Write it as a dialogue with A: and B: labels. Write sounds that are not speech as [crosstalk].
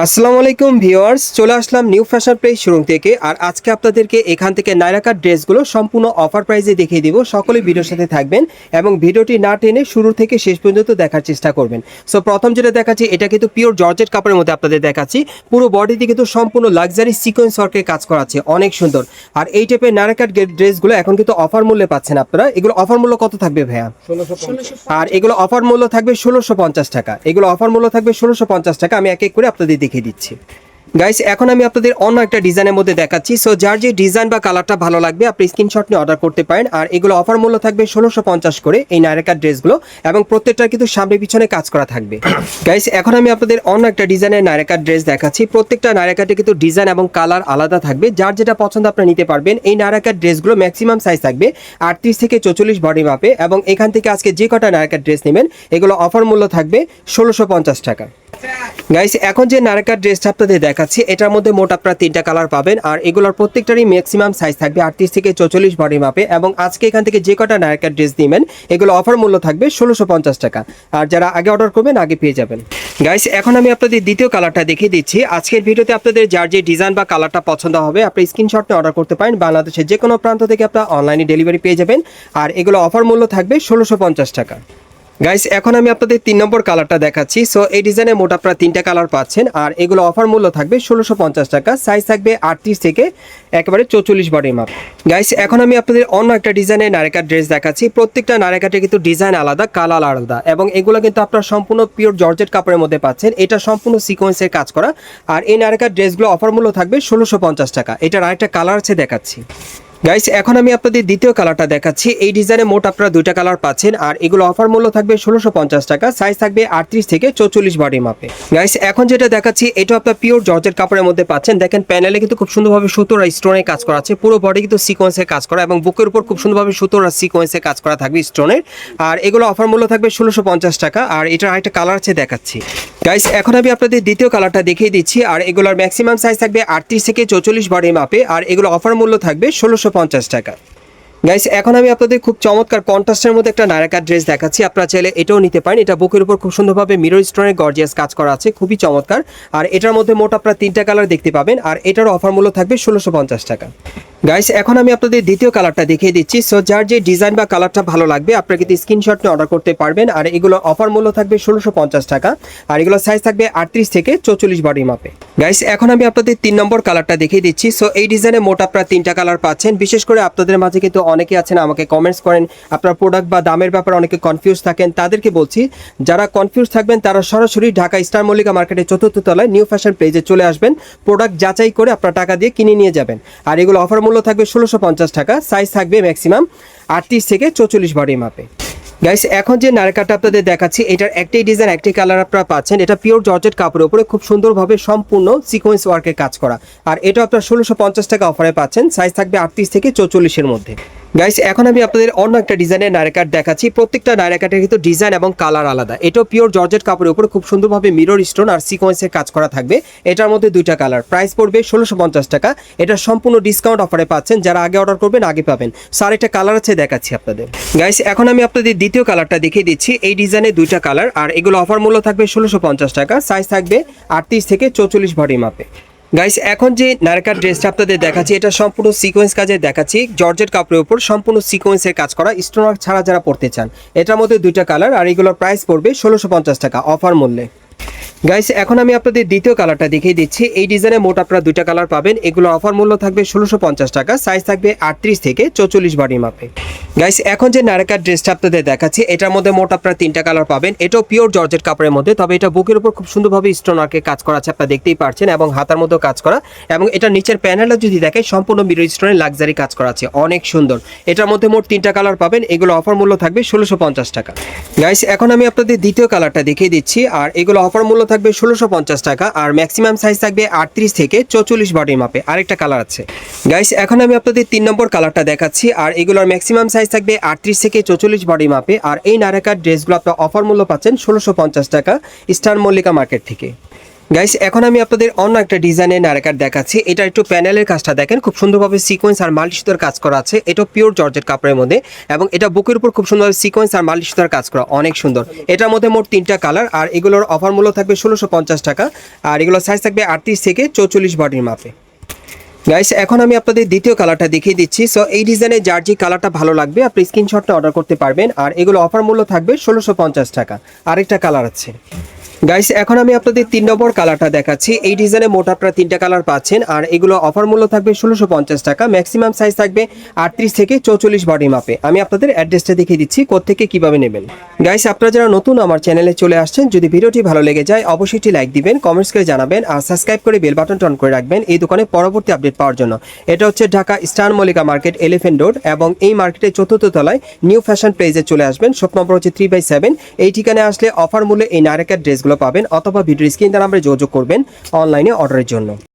A: আসসালামু আলাইকুম ভিউয়ার্স চলে আসলাম নিউ ফ্যাশন প্লেস শোরুম থেকে। আর আজকে আপনাদেরকে এখান থেকে নাইরাকার ড্রেসগুলো সম্পূর্ণ অফার প্রাইসে দেখিয়ে দিব। সকলে ভিডিওর সাথে থাকবেন এবং ভিডিওটি না টেনে শুরু থেকে শেষ পর্যন্ত দেখার চেষ্টা করবেন। সো প্রথম যেটা দেখাচ্ছি এটা কিন্তু পিওর জর্জেট কাপড়ের মধ্যে আপনাদের দেখাচ্ছি। পুরো বডিতে কিন্তু সম্পূর্ণ লাক্সারি সিকোয়েন্স ওয়ার্কের কাজ করা আছে অনেক সুন্দর। আর এই টাইপের নাইরাকার ড্রেসগুলো এখন কিন্তু অফার মূল্যে পাচ্ছেন আপনারা। এগুলো অফার মূল্য কত থাকবে ভাইয়া? আর এগুলো অফার মূল্য থাকবে ষোলোশো পঞ্চাশ টাকা। এগুলো অফার মূল্য থাকবে ষোলোশো পঞ্চাশ টাকা। আমি এক এক করে আপনাদের দেখিয়ে দিচ্ছি। গাইস এখন আমি আপনাদের অন্য একটা ডিজাইনের মধ্যে দেখাচ্ছি। সো যার যে ডিজাইন বা কালারটা ভালো লাগবে আপনি স্ক্রিনশট নিয়ে অর্ডার করতে পারেন। আর এগুলো অফার মূল্য থাকবে ষোলোশো পঞ্চাশ করে এই নায়রাকার ড্রেসগুলো এবং প্রত্যেকটার কিন্তু সামনে পিছনে কাজ করা থাকবে। [coughs] গাইস এখন আমি আপনাদের অন্য একটা ডিজাইনের নায়রাকার ড্রেস দেখাচ্ছি। প্রত্যেকটা নায়রাকাটে কিন্তু ডিজাইন এবং কালার আলাদা থাকবে। যার যেটা পছন্দ আপনি নিতে পারবেন এই নায়রাকার ড্রেসগুলো ম্যাক্সিমাম সাইজ থাকবে আটত্রিশ থেকে চৌচল্লিশ বডি মাপে এবং এখান থেকে আজকে যে কটা নায়রাকার ড্রেস নেবেন এগুলো অফার মূল্য থাকবে ষোলোশো পঞ্চাশ টাকা। গাইস এখন যে নারেকার ড্রেসটা আপনাদের দেখাচ্ছি, এটার মধ্যে মোট আপনারা তিনটা কালার পাবেন, আর এগুলোর প্রত্যেকটারই ম্যাক্সিমাম সাইজ থাকবে আটত্রিশ থেকে চৌচল্লিশ বডি মাপে এবং আজকে এখান থেকে যে কটা নারেকার ড্রেস নেবেন, এগুলো অফার মূল্য থাকবে ষোলোশো পঞ্চাশ টাকা। আর যারা আগে অর্ডার করবেন, আগে পেয়ে যাবেন। গাইস এখন আমি আপনাদের দ্বিতীয় কালারটা দেখিয়ে দিচ্ছি। আজকের ভিডিওতে আপনাদের যার যে ডিজাইন বা কালারটা পছন্দ হবে, আপনি স্ক্রিনশট অর্ডার করতে পারেন। বাংলাদেশের যে কোনো প্রান্ত থেকে আপনারা অনলাইনে ডেলিভারি পেয়ে যাবেন, আর এগুলো অফার মূল্য থাকবে ষোলোশো পঞ্চাশ টাকা। গাইস এখন আমি আপনাদের তিন নম্বর কালারটা দেখাচ্ছি। সো এই ডিজাইনে মোট আপনারা তিনটা কালার পাচ্ছেন। আর এগুলো অফার মূল্য থাকবে ষোলোশো টাকা। সাইজ থাকবে আটত্রিশ থেকে একেবারে চৌচল্লিশ বডির মাপ গাইস এখন আমি আপনাদের অন্য একটা ডিজাইনের নারেকার ড্রেস দেখাচ্ছি। প্রত্যেকটা নারেকাটে কিন্তু ডিজাইন আলাদা কালার আলাদা। এবং এগুলো কিন্তু আপনারা সম্পূর্ণ পিওর জর্জেট কাপড়ের মধ্যে পাচ্ছেন। এটা সম্পূর্ণ সিকোয়েন্সের কাজ করা। আর এই নারেকার ড্রেসগুলো অফার মূল্য থাকবে ষোলোশো টাকা। এটার আরেকটা কালার আছে দেখাচ্ছি। গাইস এখন আমি আপনাদের দ্বিতীয় কালারটা দেখাচ্ছি। এই ডিজাইনে মোট আপনারা দুইটা কালার পাচ্ছেন, আর এগুলো অফার মূল্য থাকবে ষোলোশো পঞ্চাশ টাকা সাইজ থাকবে আটত্রিশ থেকে চৌচল্লিশ বডি মাপে গাইস এখন যেটা দেখাচ্ছি এটা আপনার পিওর জর্জের কাপড়ের মধ্যে পাচ্ছেন। দেখেন প্যানেলে কিন্তু খুব সুন্দরভাবে সুতোর স্টোনের কাজ করা আছে। পুরো বডি কিন্তু সিকোয়েন্সের কাজ করা এবং বুকের উপর খুব সুন্দরভাবে সুতোর আর সিকোয়েন্সের কাজ করা থাকবে স্টোনের আর এগুলো অফার মূল্য থাকবে ষোলোশো পঞ্চাশ টাকা, আর এটার আরেকটা কালার আছে দেখাচ্ছি। গাইস এখন আমি আপনাদের দ্বিতীয় কালারটা দেখিয়ে দিচ্ছি, আর এগুলোর ম্যাক্সিমাম সাইজ থাকবে আটত্রিশ থেকে চৌচল্লিশ বডি মাপে আর এগুলো অফার মূল্য থাকবে ষোলোশো পঞ্চাশ টাকা। গাইস এখন আমি আপনাদের খুব চমৎকার কন্ট্রাস্টের মধ্যে একটা নারাকার ড্রেস দেখাচ্ছি। আপনারা চাইলে এটাও নিতে পারেন। এটা বুকের উপর খুব সুন্দরভাবে মিরর স্টোনের গর্জিয়াস কাজ করা আছে। খুবই চমৎকার। আর এটার মধ্যে মোট আপনারা তিনটা কালার দেখতে পাবেন। আর এটার অফার মূল্য থাকবে ষোলোশো পঞ্চাশ টাকা। গাইস এখন আমি আপনাদের দ্বিতীয় কালারটা দেখিয়ে দিচ্ছি। সো যার যে ডিজাইন বা কালারটা ভালো লাগবে, আপনারা কিন্তু স্ক্রিনশট নিয়ে অর্ডার করতে পারবেন। আর এগুলো অফার মূল্য থাকবে ষোলোশো টাকা। আর এগুলো সাইজ থাকবে আটত্রিশ থেকে চৌচল্লিশ বডি মাপে গাইস এখন আমি আপনাদের তিন নম্বর কালারটা দেখিয়ে দিচ্ছি। সো এই ডিজাইনে মোট আপনারা তিনটা কালার পাচ্ছেন। বিশেষ করে আপনাদের মাঝে কিন্তু অনেকে আছেন, আমাকে কমেন্টস করেন। আপনার প্রোডাক্ট বা দামের ব্যাপারে অনেকে কনফিউজ থাকেন। তাদেরকে বলছি, যারা কনফিউজ থাকবেন, তারা সরাসরি ঢাকা স্টার মল্লিকা মার্কেটের চতুর্থ তলায় নিউ ফ্যাশন পেজে চলে আসবেন। প্রোডাক্ট যাচাই করে আপনার টাকা দিয়ে কিনে নিয়ে যাবেন। আর এগুলো অফার মূল্য থাকবে ষোলোশো পঞ্চাশ টাকা সাইজ থাকবে ম্যাক্সিমাম আটত্রিশ থেকে চৌচল্লিশ বডি মাপে। গাইস এখন যে নারকাটা আপনাদের দেখাচ্ছি, এটার একটাই ডিজাইন একটাই কালার আপনারা পাচ্ছেন। এটা পিওর জর্জেট কাপড়ের উপরে খুব সুন্দরভাবে সম্পূর্ণ সিকোয়েন্স ওয়ার্কের কাজ করা। আর এটা আপনার ষোলোশো পঞ্চাশ টাকা অফারে পাচ্ছেন সাইজ থাকবে আটত্রিশ থেকে চৌচল্লিশের মধ্যে। গাইস এখন আমি আপনাদের অন্য একটা ডিজাইনের নায়রাকাট দেখাচ্ছি। প্রত্যেকটা নায়রাকাটের কিন্তু ডিজাইন এবং কালার আলাদা। এটাও পিওর জর্জেট কাপড়ের উপরে খুব সুন্দরভাবে মিরর স্টোন আর সিকোয়েন্সের কাজ করা থাকবে। এটার মধ্যে দুইটা কালার প্রাইস পড়বে ষোলোশো পঞ্চাশ টাকা। এটা সম্পূর্ণ ডিসকাউন্ট অফারে পাচ্ছেন। যারা আগে অর্ডার করবেন, আগে পাবেন। স্যার একটা কালার আছে দেখাচ্ছি আপনাদের। গাইস এখন আমি আপনাদের দ্বিতীয় কালারটা দেখিয়ে দিচ্ছি। এই ডিজাইনে দুইটা কালার আর এগুলো অফার মূল্য থাকবে ষোলোশো পঞ্চাশ টাকা। সাইজ থাকবে আটত্রিশ থেকে চৌচল্লিশ ভরি মাপে গাইস এখন যে নারকার ড্রেসটা আপনাদের দেখাচ্ছি, এটা সম্পূর্ণ সিকোয়েন্স কাজে দেখাচ্ছি। জর্জের কাপড়ের উপর সম্পূর্ণ সিকোয়েন্সের কাজ করা স্টোনার ছাড়া যারা পড়তে চান। এটার মধ্যে দুইটা কালার আর এগুলোর প্রাইস পড়বে ষোলোশো টাকা অফার মূল্যে। গাইস এখন আমি আপনাদের দ্বিতীয় কালারটা দেখিয়ে দিচ্ছি। এই ডিজাইনে মোট আপনারা দুইটা কালার পাবেন। এগুলো অফার মূল্য থাকবে ষোলোশো টাকা সাইজ থাকবে আটত্রিশ থেকে চৌচল্লিশ বডি মাপে গাইস এখন যে নারেকার ড্রেসটা আপনাদের দেখাচ্ছি, এটার মধ্যে মোট আপনারা তিনটা কালার পাবেন। এটাও পিওর জর্জেট কাপড়ের মধ্যে, তবে এটা বুকের উপর খুব সুন্দরভাবে স্টোন আর্কে কাজ করা আছে, আপনারা দেখতেই পারছেন, এবং হাতার মধ্যেও কাজ করা। এবং এটা নিচের প্যানেলটা যদি দেখেন, সম্পূর্ণ মিরর স্টোনের লাক্সারি কাজ করা আছে, অনেক সুন্দর। এটার মধ্যে মোট তিনটা কালার পাবেন, এগুলো অফার মূল্য থাকবে ষোলোশো টাকা। গাইস এখন আমি আপনাদের দ্বিতীয় কালারটা দেখিয়ে দিচ্ছি, আর এগুলো অফার মূল্য থাকবে ষোলোশো পঞ্চাশ টাকা আর ম্যাক্সিমাম সাইজ থাকবে আটত্রিশ থেকে চৌচল্লিশ বডি মাপে আরেকটা কালার আছে। গাইস এখন আমি আপনাদের তিন নম্বর কালারটা দেখাচ্ছি আর এগুলোর ম্যাক্সিমাম সাইজ থাকবে আটত্রিশ থেকে চৌচল্লিশ বডি মাপে আর এই নারাকার ড্রেসগুলো আপনার অফার মূল্য পাচ্ছেন ষোলোশো পঞ্চাশ টাকা স্টার মল্লিকা মার্কেট থেকে। গাইস এখন আমি আপনাদের অন্য একটা ডিজাইনের নারাকার দেখাচ্ছি। এটা একটু প্যানেলের কাজটা দেখেন, খুব সুন্দরভাবে সিকোয়েন্স আর মাল্টি সুতার কাজ করা আছে। এটা পিওর জর্জেট কাপড়ের মধ্যে এবং এটা বুকের উপর খুব সুন্দরভাবে সিকোয়েন্স আর মাল্টি সুতার কাজ করা, অনেক সুন্দর। এটার মধ্যে মোট তিনটা কালার আর এগুলোর অফার মূল্য থাকবে ষোলোশো টাকা আর এগুলোর সাইজ থাকবে আটত্রিশ থেকে চৌচল্লিশ বডির মাপে। গাইস এখন আমি আপনাদের দ্বিতীয় কালারটা দেখিয়ে দিচ্ছি। সো এই ডিজাইনে যার যে কালারটা ভালো লাগবে, আপনি স্ক্রিনশটটা অর্ডার করতে পারবেন আর এগুলো অফার মূল্য থাকবে ষোলোশো টাকা। আরেকটা কালার আছে। গাইস এখন আমি আপনাদের তিন নম্বর কালারটা দেখাচ্ছি। এই ডিজাইনে মোট আপনারা তিনটা কালার পাচ্ছেন, আর এগুলো অফার মূল্য থাকবে ষোলোশো পঞ্চাশ টাকা। ম্যাক্সিমাম সাইজ থাকবে আটত্রিশ থেকে চৌচল্লিশ বডি মাপে আমি আপনাদের অ্যাড্রেসটা দেখিয়ে দিচ্ছি কোথেকে কীভাবে নেবেন। গাইস আপনারা যারা নতুন আমার চ্যানেলে চলে আসছেন, যদি ভিডিওটি ভালো লেগে যায়, অবশ্যই একটি লাইক দিবেন কমেন্টস করে জানাবেন, আর সাবস্ক্রাইব করে বেল বাটন অন করে রাখবেন এই দোকানে পরবর্তী আপডেট পাওয়ার জন্য। এটা হচ্ছে Dhaka star Mallika market elephant road এবং এই মার্কেটের চতুর্থ তলায় নিউ ফ্যাশন প্লেজে চলে আসবেন। শপ নম্বর হচ্ছে থ্রি বাই সেভেন এই ঠিকানায় আসলে অফার মূল্যে এই নারেকার ড্রেসগুলো পাবেন অথবা ভিডিও স্ক্রিন দ্বারা আমরা যোগাযোগ করবেন অনলাইনে অর্ডারের জন্য।